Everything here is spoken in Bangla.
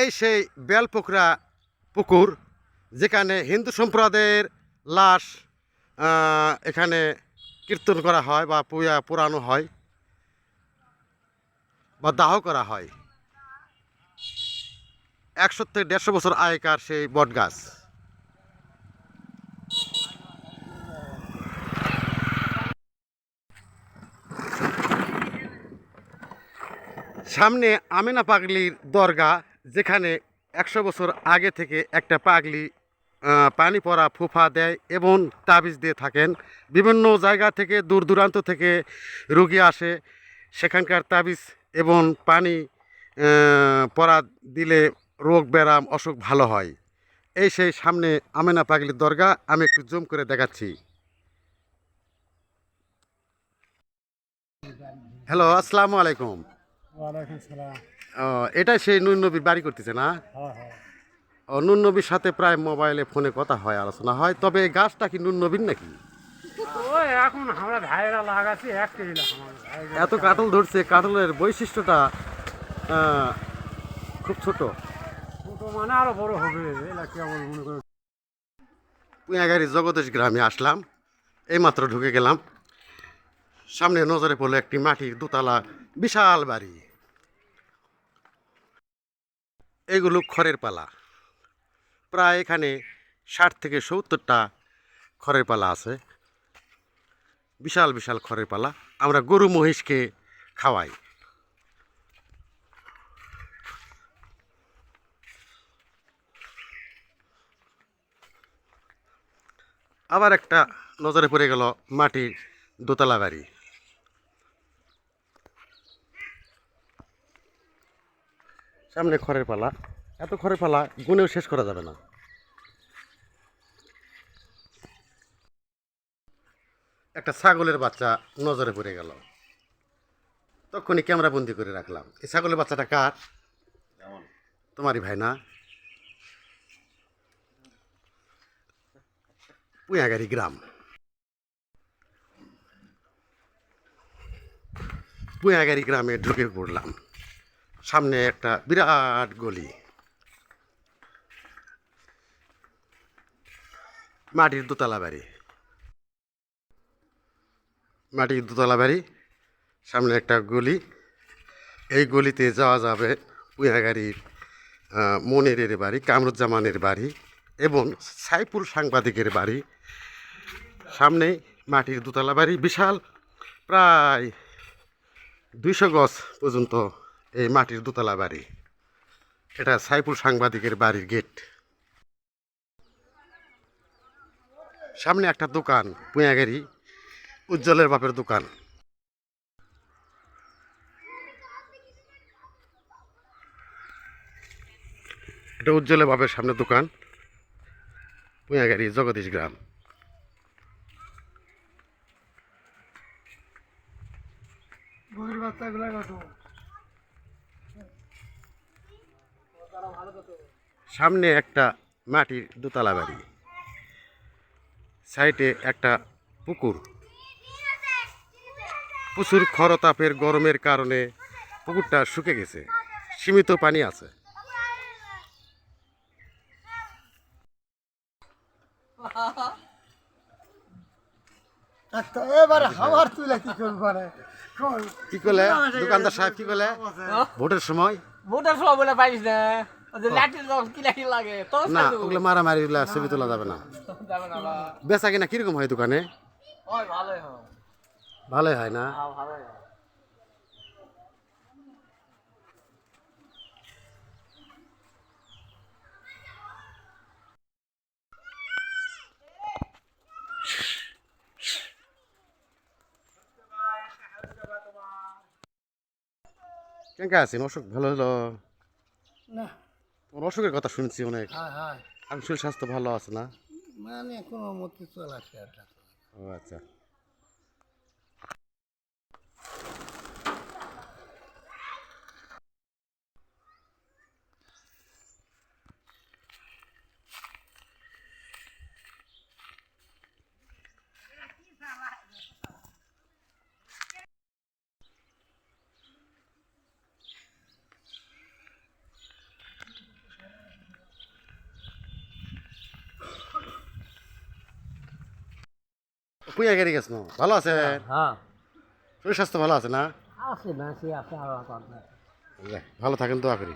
এই সেই বেলপুকুরা পুকুর, যেখানে হিন্দু সম্প্রদায়ের লাশ এখানে কীর্তন করা হয় বা পুয়া পোড়ানো হয় বা দাহ করা হয়। একশো থেকে দেড়শো বছর আগেকার সেই বট গাছ সামনে আমিনা পাগলির দরগা যেখানে একশো বছর আগে থেকে একটা পাগলি পানি পড়া ফুফা দেয় এবং তাবিজ দিয়ে থাকেন। বিভিন্ন জায়গা থেকে, দূর দূরান্ত থেকে রুগী আসে। সেখানকার তাবিজ এবং পানি পড়া দিলে রোগ ব্যারাম অসুখ ভালো হয়। এই সেই সামনে আমেনা পাগলির দরগা, আমি একটু জুম করে দেখাচ্ছি। হ্যালো, আসসালামু আলাইকুম। ও, এটা সেই নুন নবীর বাড়ি করতেছে না? ও নুন নবীর সাথে প্রায় মোবাইলে ফোনে কথা হয় আলোচনা হয়। তবে এই গাছটা কি নুন নবীর নাকি? এখন আমরা ভাইরা লাগাচ্ছি এক এত কাটল ধরছে কাটলের বৈশিষ্ট্যটা খুব ছোট। ছোট মানে আরও বড় হবে পুয়াগাড়ি জগদীশ গ্রামে আসলাম এইমাত্র ঢুকে গেলাম। সামনে নজরে পড়ল একটি মাটির দোতলা, বিশাল বাড়ি। এগুলো খড়ের পালা। প্রায় এখানে ষাট থেকে সত্তরটা খড়ের পালা আছে। বিশাল বিশাল খড়ের পালা। আমরা গরু মহিষকে খাওয়াই। আবার একটা নজরে পড়ে গেল মাটির দোতলা বাড়ি। সামনে খড়ের পালা। এত খড়ের পালা গুনেও শেষ করা যাবে না। একটা ছাগলের বাচ্চা নজরে পড়ে গেল। তখনই ক্যামেরা বন্দি করে রাখলাম। এই ছাগলের বাচ্চাটা কার? তোমারই ভাই না? পুয়াগাড়ি গ্রাম। পুয়াগাড়ি গ্রামে ঢুকে পড়লাম। সামনে একটা বিরাট গলি। মাটির দোতলা বাড়ি। মাটির দোতলা বাড়ি, সামনে একটা গলি। এই গলিতে যাওয়া যাবে পুয়াগাড়ির মনিরের বাড়ি, কামরুজ্জামানের বাড়ি এবং সাইফুল সাংবাদিকের বাড়ি। সামনে মাটির দোতলা বাড়ি, বিশাল, প্রায় দুইশো গজ পর্যন্ত এই মাটির দোতলা বাড়ি। এটা সাইফুল সাংবাদিকের বাড়ির গেট। সামনে একটা দোকান, পুয়াগাড়ি, উজ্জ্বলের বাপের দোকান। এটা উজ্জ্বলের বাপের সামনে দোকান, পুয়াগাড়ি, জগদীশ গ্রাম। বাচ্চাগুলো সামনে একটা মাটির দোতলা বাড়ি। সাইডে একটা পুকুর। প্রচুর খরতাপের গরমের কারণে পুকুরটা শুকে গেছে। সীমিত পানি আছে। কি করলে দোকানদার সাহেব কি করলে ভোটের সময় ভোটার সব বলে পাইস না। না ওগুলো মারামারি ছবি তোলা যাবে না। বেচা কিনা কীরকম হয় দোকানে? ভালোই হয়। না? কেঙ্কা আছেন? অসুখ ভালো হলো? না। তোমার অসুখের কথা শুনছি অনেক। হ্যাঁ হ্যাঁ। আমি শরীর স্বাস্থ্য ভালো আছে না? মানে কোনো মতে চলাছে আর ও আচ্ছা। পুঁয়াগাড়ি গেছেন ভালো আছে? হ্যাঁ শরীর স্বাস্থ্য ভালো আছে না? আছে বেশি আছে আল্লাহ ভালো থাকেন তো করি।